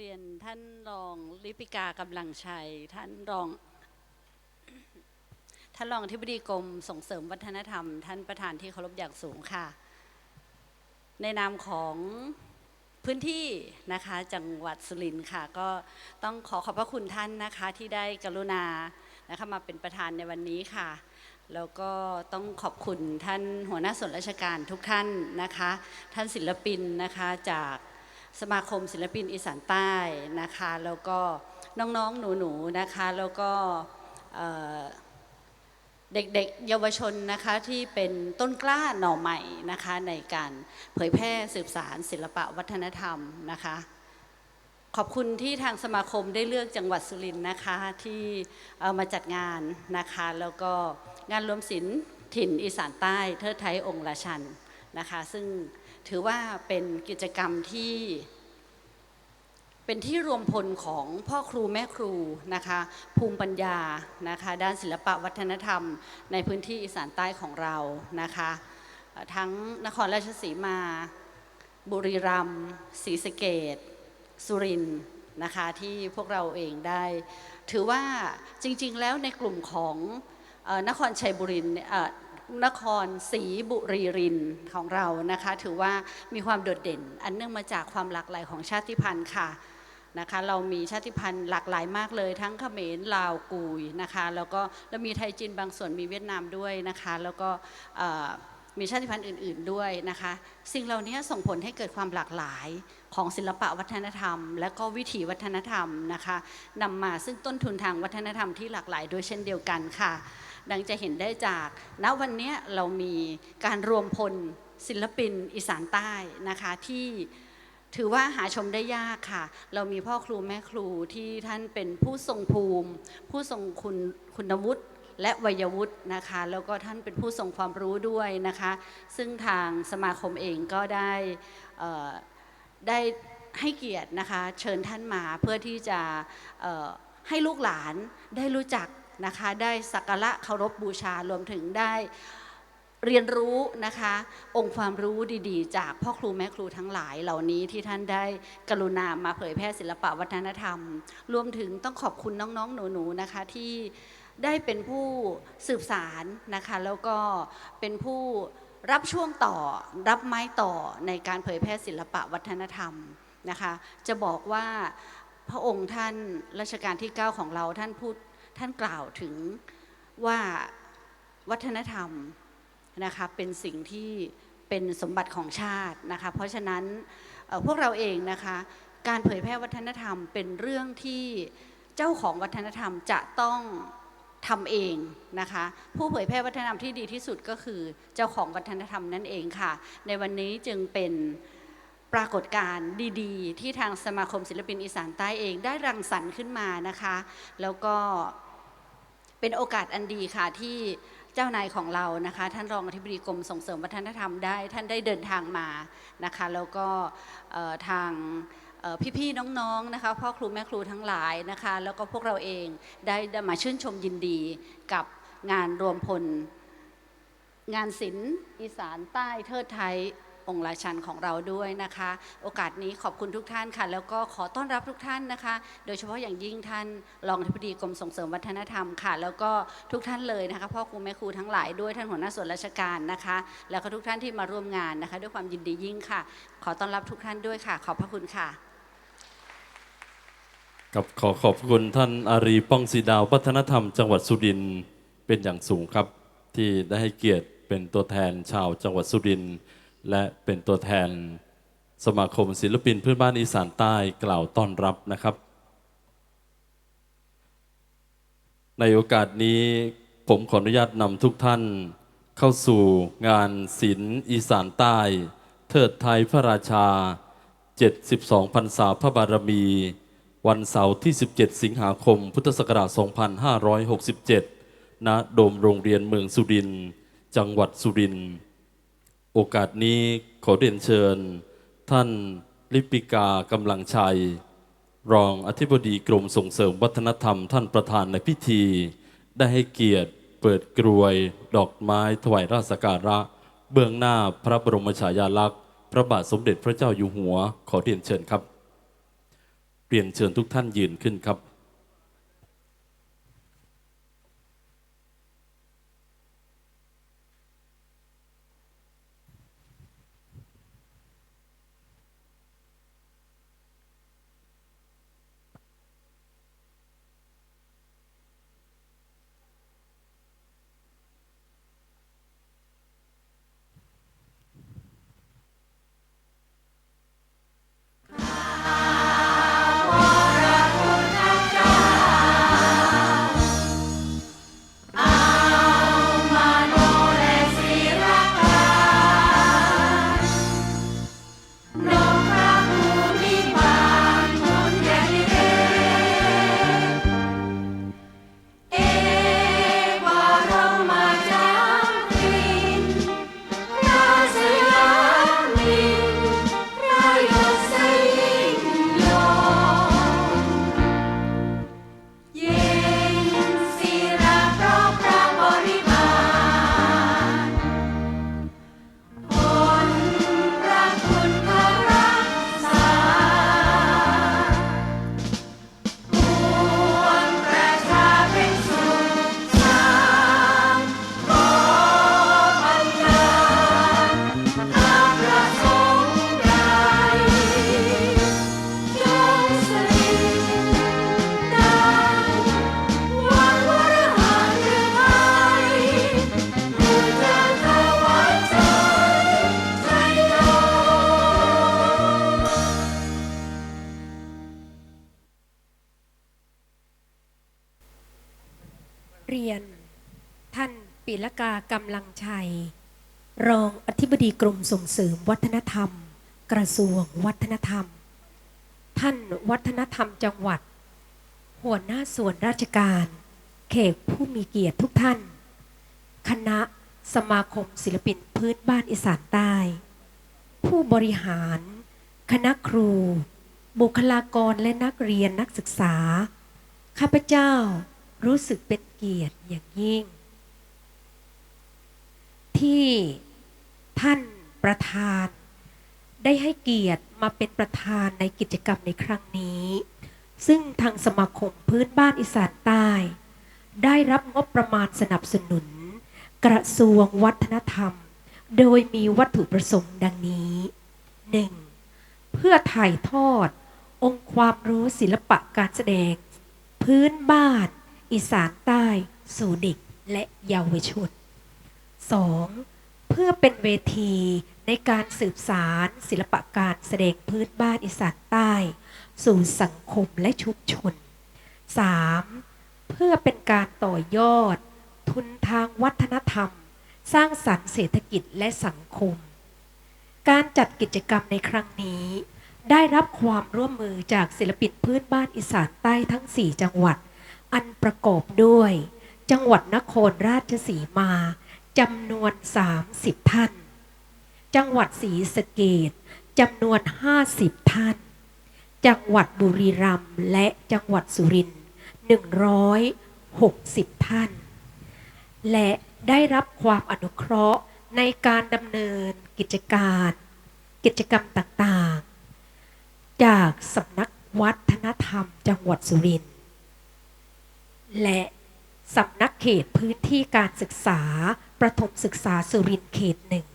เรียนท่านรองลิปิกากำลังชัย ท่านรอง ท่านรองอธิบดีกรมส่งเสริมวัฒนธรรม ท่านประธานที่เคารพอย่างสูงค่ะ ในนามของพื้นที่นะคะจังหวัดสุรินทร์ค่ะ ก็ต้องขอขอบพระคุณท่านนะคะที่ได้กรุณานะคะมาเป็นประธานในวันนี้ค่ะ แล้วก็ต้องขอบคุณท่านหัวหน้าส่วนราชการทุกท่านนะคะ ท่านศิลปินนะคะจาก สมาคมศิลปินอีสานใต้นะคะ แล้วก็น้องๆ หนูๆ นะคะ แล้วก็เด็กๆ เยาวชนนะคะที่เป็นต้นกล้าหน่อใหม่นะคะในการเผยแพร่สืบสารศิลปะวัฒนธรรมนะคะ ขอบคุณที่ทางสมาคมได้เลือกจังหวัดสุรินทร์นะคะที่เอามาจัดงานนะคะ แล้วก็งานรวมศิลป์ถิ่นอีสานใต้เทิดไทยองค์ราชันนะคะ ซึ่ง ถือว่าเป็นกิจกรรมที่เป็นที่รวมพลของพ่อครูแม่ครูนะคะภูมิปัญญานะคะด้านศิลปะวัฒนธรรม ในพื้นที่อีสานใต้ของเรานะคะทั้งนครราชสีมา บุรีรัมย์ศรีสะเกดสุรินทร์นะคะที่พวกเราเองได้ ถือว่าจริงๆแล้วในกลุ่มของอนครชัยบุรี นครศรีบุรีรินของเรานะคะ ถือว่ามีความโดดเด่น อันเนื่องมาจากความหลากหลายของชาติพันธุ์ค่ะนะคะเรามีชาติพันธุ์หลากหลายมากเลย ทั้งเขมรลาวกุยนะคะแล้วก็แล้วมีไทยจีนบางส่วนมีเวียดนามด้วยนะคะ แล้วก็มีชาติพันธุ์อื่น ๆด้วยนะคะ สิ่งเหล่านี้ส่งผลให้เกิดความหลากหลายของศิลปะวัฒนธรรม และก็วิถีวัฒนธรรมนะคะนำมาซึ่งต้นทุนทางวัฒนธรรมที่หลากหลายด้วยเช่นเดียวกันค่ะ ดังจะเห็นได้จากณวันนี้เรามีการรวมพลศิลปินอีสานใต้นะคะที่ถือว่าหาชมได้ยากค่ะ เรามีพ่อครูแม่ครูที่ท่านเป็นผู้ทรงภูมิ ผู้ทรงคุณคุณวุฒิและวัยวุฒินะคะ แล้วก็ท่านเป็นผู้ทรงความรู้ด้วยนะคะ ซึ่งทางสมาคมเองก็ได้ได้ให้เกียรตินะคะ เชิญท่านมาเพื่อที่จะให้ลูกหลานได้รู้จัก นะคะ ได้สักการะเคารพบูชารวมถึงได้เรียนรู้นะคะ องค์ความรู้ดีๆ จากพ่อครูแม่ครูทั้งหลายเหล่านี้ที่ท่านได้กรุณามาเผยแพร่ศิลปะวัฒนธรรม รวมถึงต้องขอบคุณน้องๆ หนูๆนะคะที่ได้เป็นผู้สืบสารนะคะ แล้วก็เป็นผู้รับช่วงต่อรับไม้ต่อในการเผยแพร่ศิลปะวัฒนธรรมนะคะ จะบอกว่าพระองค์ท่านรัชกาลที่ 9 ของเราท่านพูด ท่านกล่าวถึงว่าวัฒนธรรมนะคะเป็นสิ่งที่เป็นสมบัติของชาตินะคะเพราะฉะนั้นพวกเราเองนะคะการเผยแพร่วัฒนธรรมเป็นเรื่องที่เจ้าของวัฒนธรรมจะต้องทำเองนะคะผู้เผยแพร่วัฒนธรรมที่ดีที่สุดก็คือเจ้าของวัฒนธรรมนั่นเองค่ะ ในวันนี้จึงเป็นปรากฏการณ์ดีๆ ที่ทางสมาคมศิลปินอีสานใต้เองได้รังสรรค์ขึ้นมานะคะ แล้วก็ เป็นโอกาสอันดีค่ะที่เจ้านายของเรานะคะ ท่านรองอธิบดีกรมส่งเสริมวัฒนธรรมได้ ท่านได้เดินทางมานะคะ แล้วก็ทางพี่ๆน้องๆนะคะพ่อครูแม่ครูทั้งหลายนะคะ แล้วก็พวกเราเองได้มาชื่นชมยินดีกับงานรวมพลงานศิลป์อีสานใต้เทิดไทย องค์ราชันของเราด้วยนะคะ โอกาสนี้ขอบคุณทุกท่านค่ะ แล้วก็ขอต้อนรับทุกท่านนะคะ โดยเฉพาะอย่างยิ่งท่านรองอธิบดีกรมส่งเสริมวัฒนธรรมค่ะ แล้วก็ทุกท่านเลยนะคะพ่อครูแม่ครูทั้งหลายด้วยท่านหัวหน้าส่วนราชการนะคะ แล้วก็ทุกท่านที่มาร่วมงานนะคะ ด้วยความยินดียิ่งค่ะ ขอต้อนรับทุกท่านด้วยค่ะ ขอบพระคุณค่ะกับขอขอบคุณท่านอารีป้องสีดาววัฒนธรรม จังหวัดสุรินทร์เป็นอย่างสูงครับ ที่ได้ให้เกียรติเป็นตัวแทนชาวจังหวัดสุรินทร์ และเป็นตัวแทนสมาคมศิลปินพื้นบ้านอีสานใต้กล่าวต้อนรับนะครับ ในโอกาสนี้ผมขออนุญาตนำทุกท่านเข้าสู่งานศิลป์อีสานใต้ เทิดไทยพระราชา 72พรรษาพระบารมี วันเสาร์ที่ 17 สิงหาคม พุทธศักราช 2567 ณ โดมโรงเรียนเมืองสุริน จังหวัดสุรินทร์ โอกาสนี้ขอเรียนเชิญ ท่านลิปิกากำลังชัย รองอธิบดีกรมส่งเสริมวัฒนธรรมท่านประธานในพิธี ได้ให้เกียรติเปิดกรวยดอกไม้ถวายราชกการะ เบื้องหน้าพระบรมฉายาลักษณ์ พระบาทสมเด็จพระเจ้าอยู่หัว ขอเรียนเชิญครับ เรียนเชิญทุกท่านยืนขึ้นครับ ปิลกากำลังชัย รองอธิบดีกรมส่งเสริมวัฒนธรรม กระทรวงวัฒนธรรม ท่านวัฒนธรรมจังหวัด หัวหน้าส่วนราชการ เขตผู้มีเกียรติทุกท่าน คณะสมาคมศิลปินพื้นบ้านอีสานใต้ ผู้บริหาร คณะครู บุคลากรและนักเรียนนักศึกษา ข้าพเจ้ารู้สึกเป็นเกียรติอย่างยิ่ง ที่ท่านประธาน ได้ให้เกียรติมาเป็นประธานในกิจกรรมในครั้งนี้ ซึ่งทางสมาคมพื้นบ้านอีสานใต้ ได้รับงบประมาณสนับสนุน กระทรวงวัฒนธรรม โดยมีวัตถุประสงค์ดังนี้ 1. เพื่อถ่ายทอด องค์ความรู้ศิลปะการแสดง พื้นบ้าน อีสานใต้ สู่เด็กและเยาวชน 2. เพื่อเป็นเวทีในการสืบสารศิลปะการแสดงพื้นบ้านอีสานใต้ สู่สังคมและชุมชน 3. เพื่อเป็นการต่อยอด ทุนทางวัฒนธรรม สร้างสรรค์เศรษฐกิจและสังคม การจัดกิจกรรมในครั้งนี้ ได้รับความร่วมมือจากศิลปินพื้นบ้านอีสานใต้ทั้ง 4 จังหวัด อันประกอบด้วย จังหวัดนครราชสีมา จำนวน 30 ท่าน จังหวัดศรีสะเกดจำนวน 50 ท่าน จังหวัดบุรีรัมย์และจังหวัดสุรินทร์160 ท่าน และได้รับความอนุเคราะห์ในการดำเนินกิจการ กิจกรรมต่างๆ จากสำนักวัฒนธรรมจังหวัดสุรินทร์และสำนักเขตพื้นที่การศึกษา ประถมศึกษาสุรินทร์เขตหนึ่ง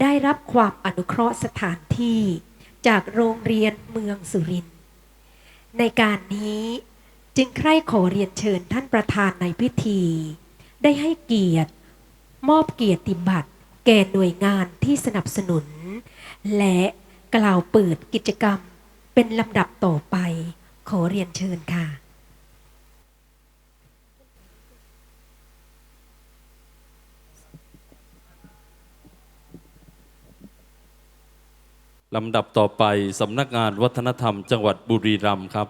ได้รับความอนุเคราะห์สถานที่จากโรงเรียนเมืองสุรินทร์ในการนี้จึงใคร่ขอเรียนเชิญท่านประธานในพิธี ได้ให้เกียรติ มอบเกียรติบัตร แก่หน่วยงานที่สนับสนุน และกล่าวเปิดกิจกรรมเป็นลำดับต่อไป ขอเรียนเชิญค่ะ ลำดับต่อไปสำนักงานวัฒนธรรม จังหวัดบุรีรัมย์ครับ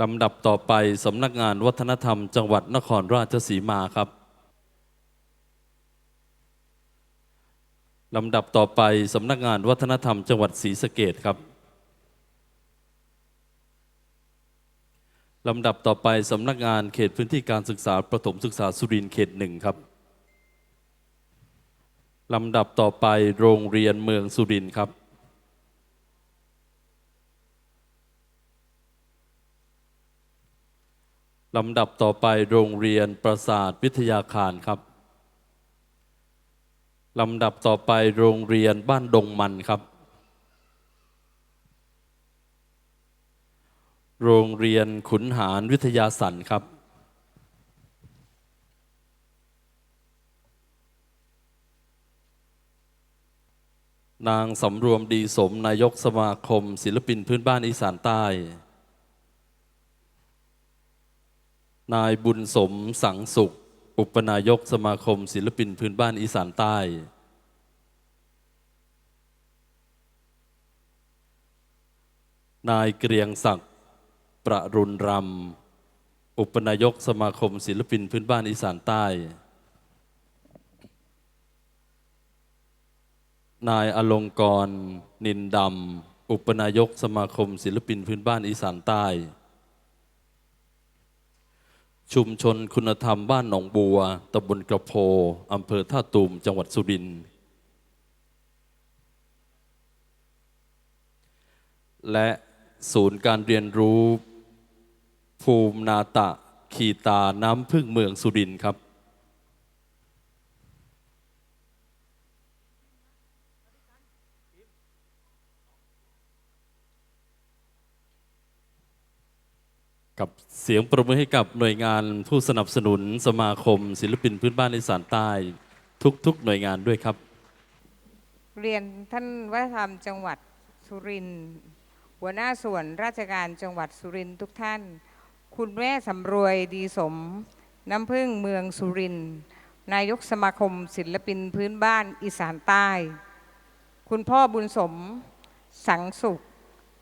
ลำดับต่อไปสำนักงานวัฒนธรรม จังหวัดนครราชสีมาครับลำดับต่อไปสำนักงานวัฒนธรรม จังหวัดศรีสะเกดครับลำดับต่อไปสำนักงานเขตพื้นที่การศึกษาประถมศึกษาสุรินทร์เขตหนึ่งครับ ลำดับต่อไปโรงเรียนเมืองสุรินทร์ครับลำดับต่อไปโรงเรียนประสาทวิทยาคารครับลำดับต่อไปโรงเรียนบ้านดงมันครับ โรงเรียนขุนหารวิทยาสันครับ นางสำรวมดีสมนายกสมาคม ศิลปินพื้นบ้านอีสานใต้ นายบุญสมสังสุข อุปนายกสมาคม ศิลปินพื้นบ้านอีสานใต้ นายเกรียงศักดิ์ประรุณรำอุปนายกสมาคม ศิลปินพื้นบ้านอีสานใต้ นายอลงกร นินดำ อุปนายกสมาคมศิลปินพื้นบ้านอีสานใต้ ชุมชนคุณธรรมบ้านหนองบัวตำบลกระโพอำเภอท่าตูมจังหวัดสุรินทร์และศูนย์การเรียนรู้ ภูมินาตะ ขีตาน้ำพึ่งเมืองสุรินทร์ครับ กับเสียงประมือให้กับหน่วยงานผู้สนับสนุนสมาคม ศิลปินพื้นบ้านอีสานใต้ ทุกๆหน่วยงานด้วยครับ เรียนท่านวัฒนธรรมจังหวัดสุรินทร์หัวหน้าส่วนราชการจังหวัดสุรินทร์ทุกท่าน คุณแม่สำรวยดีสม น้ำพึ่งเมืองสุรินทร์นายกสมาคม ศิลปินพื้นบ้านอีสานใต้ คุณพ่อบุญสม สังสุข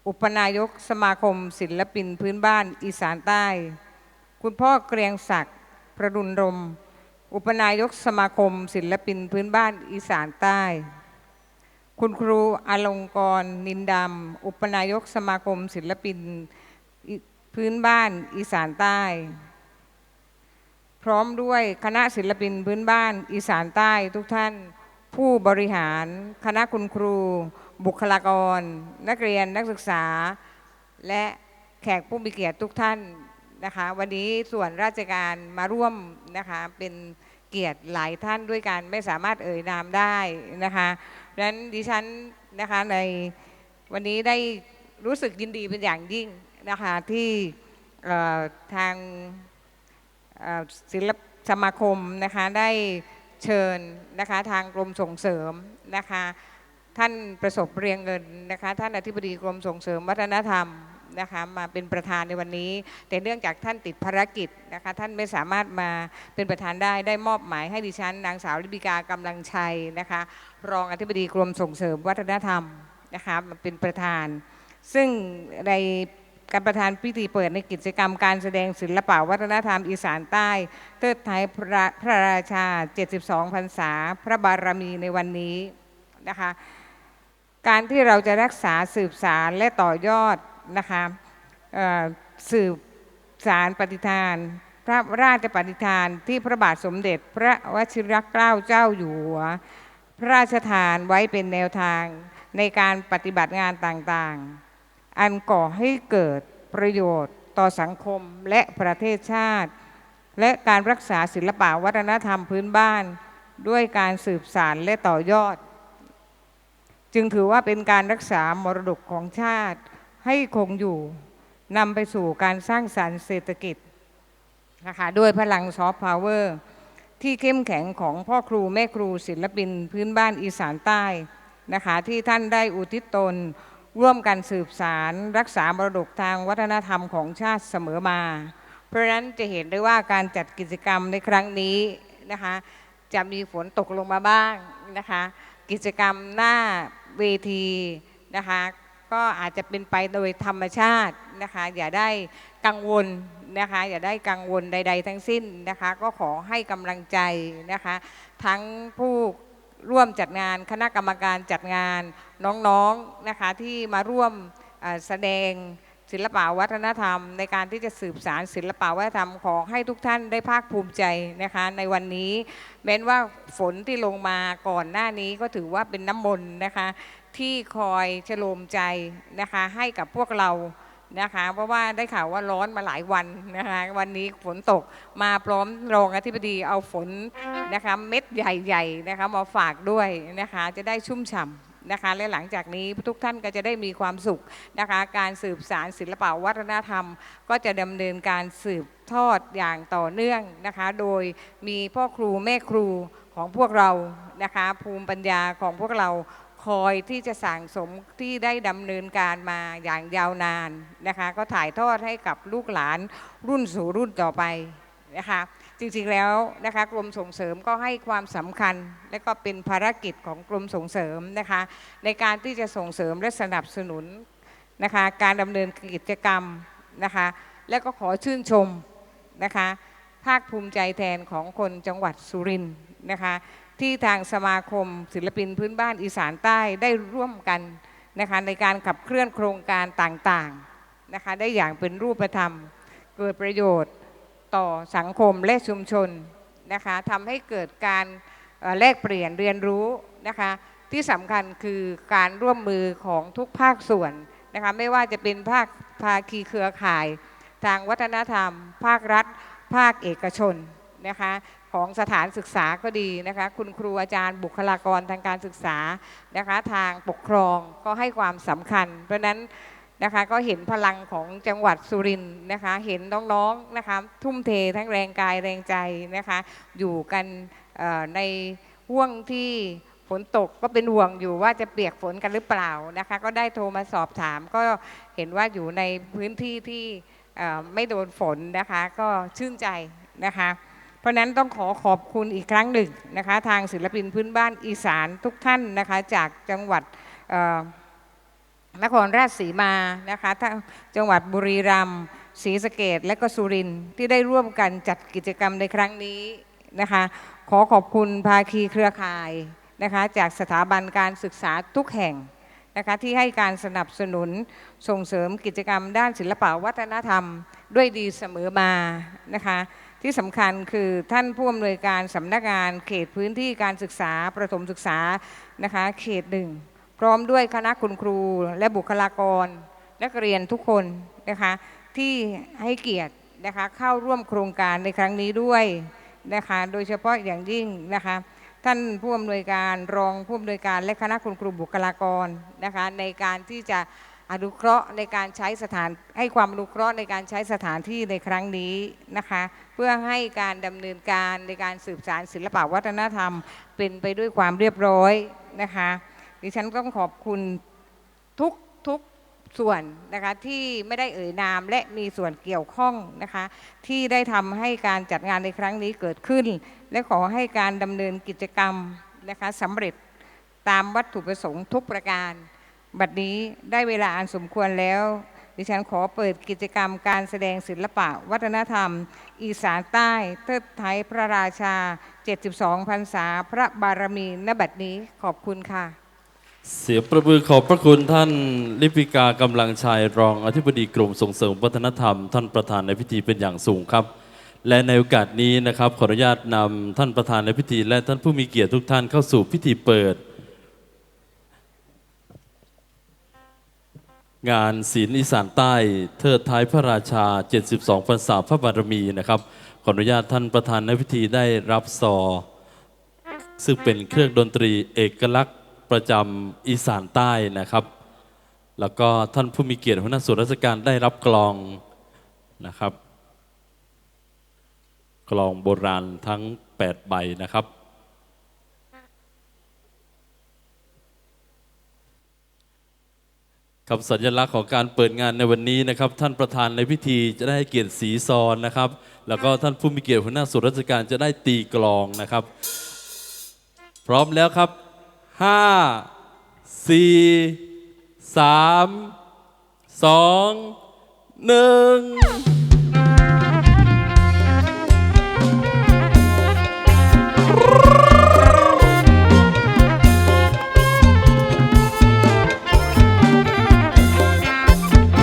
อุปนายกสมาคมศิลปินพื้นบ้านอีสานใต้ คุณพ่อเกรียงศักดิ์ประดุลรม อุปนายกสมาคมศิลปินพื้นบ้านอีสานใต้ คุณครูอลงกรนินดำอุปนายกสมาคมศิลปินพื้นบ้านอีสานใต้ พร้อมด้วยคณะศิลปินพื้นบ้านอีสานใต้ทุกท่าน ผู้บริหารคณะคุณครู บุคลากร นักเรียนนักศึกษา และแขกผู้มีเกียรติทุกท่านนะคะ วันนี้ส่วนราชการมาร่วมนะคะเป็นเกียรติหลายท่านด้วยกันไม่สามารถเอ่ยนามได้นะคะดังนั้นดิฉันนะคะในวันนี้ได้รู้สึกยินดีเป็นอย่างยิ่งนะคะที่ทางศิลปสมาคมนะคะได้เชิญนะคะทางกรมส่งเสริมนะคะ ท่านประสบเรียงเงินนะคะท่านอธิบดีกรมส่งเสริมวัฒนธรรมนะคะมาเป็นประธานในวันนี้ แต่เนื่องจากท่านติดภารกิจนะคะท่านไม่สามารถมาเป็นประธานได้ได้มอบหมายให้ดิฉัน นางสาวลิบิกากำลังชัยนะคะรองอธิบดีกรมส่งเสริมวัฒนธรรมนะคะมาเป็นประธาน ซึ่งในการประธานพิธีเปิดในกิจกรรมการแสดงศิลปะวัฒนธรรมอีสานใต้ เทิดไทยพระพระราชา 72 พรรษา พระบารมีในวันนี้นะคะ การที่เราจะรักษาสืบสารและต่อยอดนะคะสืบสารปฏิทาน พระราชปฏิทานที่พระบาทสมเด็จพระวชิรเกล้าเจ้าอยู่หัว พระราชทานไว้เป็นแนวทางในการปฏิบัติงานต่างๆ อันก่อให้เกิดประโยชน์ต่อสังคมและประเทศชาติ และการรักษาศิลปะวัฒนธรรมพื้นบ้าน ด้วยการสืบสารและต่อยอด จึงถือว่าเป็นการรักษามรดกของชาติให้คงอยู่นำไปสู่การสร้างสรรค์เศรษฐกิจนะคะด้วยพลังซอฟต์พาวเวอร์ที่เข้มแข็งของพ่อครูแม่ครูศิลปินพื้นบ้านอีสานใต้นะคะที่ท่านได้อุทิศตน ร่วมกันสืบสาร รักษามรดกทางวัฒนธรรมของชาติเสมอมา เพราะนั้นจะเห็นได้ว่าการจัดกิจกรรมในครั้งนี้นะคะจะมีฝนตกลงมาบ้างนะคะกิจกรรมหน้า เวทีนะคะก็อาจจะเป็นไปโดยธรรมชาตินะคะ อย่าได้กังวลนะคะ อย่าได้กังวลใด ๆ ทั้งสิ้นนะคะ ก็ขอให้กำลังใจนะคะ ทั้งผู้ร่วมจัดงานคณะกรรมการจัดงานน้องๆนะคะที่มาร่วมแสดง ศิลปวัฒนธรรม ในการที่จะสืบสารศิลปวัฒนธรรมของให้ทุกท่านได้ภาคภูมิใจนะคะ ในวันนี้แม้นว่าฝนที่ลงมาก่อนหน้านี้ก็ถือว่าเป็นน้ำมนต์นะคะ ที่คอยชโลมใจนะคะให้กับพวกเรานะคะเพราะว่าได้ข่าวว่าร้อนมาหลายวันนะคะวันนี้ฝนตกมาพร้อมรองอธิบดีเอาฝนนะคะเม็ดใหญ่ๆนะคะมาฝากด้วยนะคะจะได้ชุ่มฉ่ำ นะคะ และหลังจากนี้ทุกท่านก็จะได้มีความสุขนะคะ การสืบสารศิลปวัฒนธรรม ก็จะดำเนินการสืบทอดอย่างต่อเนื่องนะคะ โดยมีพ่อครูแม่ครูของพวกเรานะคะ ภูมิปัญญาของพวกเราคอยที่จะสั่งสมที่ได้ดำเนินการมาอย่างยาวนานนะคะ ก็ถ่ายทอดให้กับลูกหลานรุ่นสู่รุ่นต่อไปนะคะ จริงๆแล้วนะคะกรมส่งเสริมก็ให้ความสำคัญ และก็เป็นภารกิจของกรมส่งเสริมนะคะในการที่จะส่งเสริมและสนับสนุนนะคะการดำเนินกิจกรรมนะคะและก็ขอชื่นชมนะคะภาคภูมิใจแทนของคนจังหวัดสุรินทร์นะคะที่ทางสมาคมศิลปินพื้นบ้านอีสานใต้ได้ร่วมกันนะคะในการขับเคลื่อนโครงการต่างๆนะคะได้อย่างเป็นรูปธรรม เกิดประโยชน์ ต่อสังคมและชุมชนนะคะทำให้เกิดการแลกเปลี่ยนเรียนรู้นะคะที่สำคัญคือการร่วมมือของทุกภาคส่วนนะคะไม่ว่าจะเป็นภาคภาคีเครือข่าย ทางวัฒนธรรม ภาครัฐ ภาคเอกชนนะคะของสถานศึกษาก็ดีนะคะคุณครูอาจารย์บุคลากรทางการศึกษานะคะทางปกครองก็ให้ความสำคัญ เพราะนั้น นะคะก็เห็นพลังของจังหวัดสุรินทร์นะคะ เห็นน้องๆนะคะทุ่มเททั้งแรงกายแรงใจนะคะ อยู่กันในห่วงที่ฝนตกก็เป็นห่วงอยู่ว่าจะเปียกฝนกันหรือเปล่านะคะ ก็ได้โทรมาสอบถาม ก็เห็นว่าอยู่ในพื้นที่ที่ไม่โดนฝนนะคะ ก็ชื่นใจนะคะ เพราะนั้นต้องขอขอบคุณอีกครั้งหนึ่งนะคะ ทางศิลปินพื้นบ้านอีสานทุกท่านนะคะ จากจังหวัดอ นครราชสีมานะคะทั้งจังหวัดบุรีรัมย์ศรีสะเกดและก็สุรินทร์ที่ได้ร่วมกันจัดกิจกรรมในครั้งนี้นะคะขอขอบคุณภาคีเครือข่ายนะคะจากสถาบันการศึกษาทุกแห่งนะคะที่ให้การสนับสนุนส่งเสริมกิจกรรมด้านศิลปวัฒนธรรม ด้วยดีเสมอมานะคะที่สำคัญคือท่านผู้อำนวยการสำนักงานเขตพื้นที่การศึกษาประถมศึกษานะคะเขตหนึ่ง พร้อมด้วยคณะคุณครูและบุคลากร นักเรียนทุกคนนะคะที่ให้เกียรตินะคะเข้าร่วมโครงการในครั้งนี้ด้วยนะคะโดยเฉพาะอย่างยิ่งนะคะท่านผู้อำนวยการรองผู้อำนวยการและคณะคุณครูบุคลากรนะคะในการที่จะอนุเคราะห์ในการใช้สถานให้ความอนุเคราะห์ในการใช้สถานที่ในครั้งนี้นะคะ เพื่อให้การดำเนินการในการสืบสารศิลปวัฒนธรรม เป็นไปด้วยความเรียบร้อยนะคะ ดิฉันต้องขอบคุณทุกทุกส่วนนะคะที่ไม่ได้เอ่ยนามและมีส่วนเกี่ยวข้องนะคะ ที่ได้ทำให้การจัดงานในครั้งนี้เกิดขึ้น และขอให้การดำเนินกิจกรรมนะคะสำเร็จตามวัตถุประสงค์ทุกประการ บัดนี้ได้เวลาอันสมควรแล้ว ดิฉันขอเปิดกิจกรรมการแสดงศิลปะ วัฒนธรรม อีสานใต้ เทิดไทยพระราชา 72พรรษา พระบารมีณบัดนี้ขอบคุณค่ะ เสียประมือขอบพระคุณท่านลิปิกากำลังชายรองอธิบดีกรมส่งเสริมวัฒนธรรม ท่านประธานในพิธีเป็นอย่างสูงครับ และในโอกาสนี้นะครับ ขออนุญาตนำท่านประธานในพิธี และท่านผู้มีเกียรติทุกท่านเข้าสู่พิธีเปิด งานศิลป์อีสานใต้เทิดท้ายพระราชา 72พรรษาพระบารมีนะครับ ขออนุญาตท่านประธานในพิธีได้รับซอ ซึ่งเป็นเครื่องดนตรีเอกลักษณ์ ประจำอีสานใต้นะครับ แล้วก็ท่านผู้มีเกียรติหัวหน้าส่วนราชการได้รับกลองนะครับ กลองโบราณทั้ง 8 ใบนะครับ ครับสัญลักษณ์ของการเปิดงานในวันนี้นะครับ ท่านประธานในพิธีจะได้เกียรติสีซอนนะครับ แล้วก็ท่านผู้มีเกียรติหัวหน้าส่วนราชการจะได้ตีกลองนะครับ พร้อมแล้วครับ ห้าสี่สามสองหนึ่ง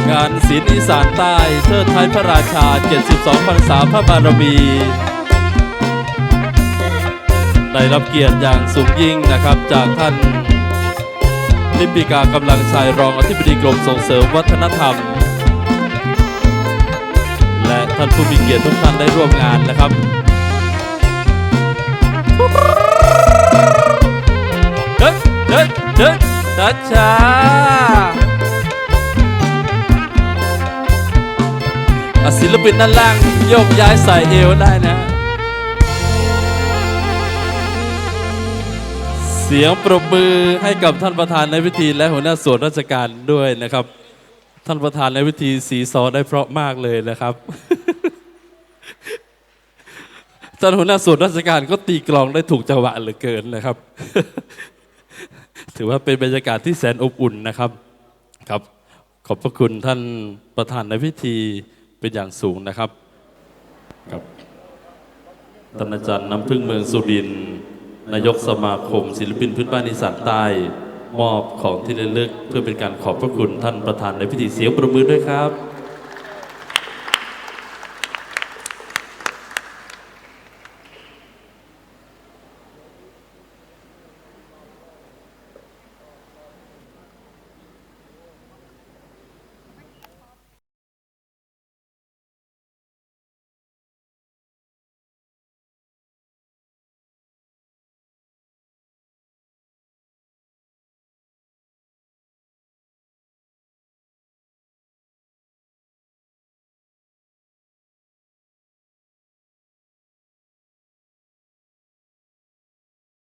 งานศิลป์อีสานใต้เทิดไทยพระราชา 72พรรษาพระบารมี ได้รับเกียรติอย่างสูงยิ่งนะครับ จากท่านลิมปิกากำลังชายรองอธิบดีกรมส่งเสริมวัฒนธรรม และท่านผู้มีเกียรติทุกท่านได้ร่วมงานนะครับเฮ้ยเฮ้ยเฮ้ยช้าชาศิลปินด้านล่างโยกย้ายใส่เอวได้นะ เสียงปรบมือให้กับท่านประธานในพิธีและหัวหน้าส่วนราชการด้วยนะครับ ท่านประธานในพิธีสีซอได้เพราะมากเลยนะครับ ท่านหัวหน้าส่วนราชการก็ตีกลองได้ถูกจังหวะเหลือเกินนะครับ ถือว่าเป็นบรรยากาศที่แสนอบอุ่นนะครับครับ ขอบพระคุณท่านประธานในพิธีเป็นอย่างสูงนะครับครับท่านอาจารย์น้ำพึ่งเมืองสุรินทร์ นายกสมาคม ศิลปินพื้นบ้านอีสานใต้ มอบของที่ระลึกเพื่อเป็นการขอบพระคุณท่านประธานในพิธีเสียงประมือด้วยครับ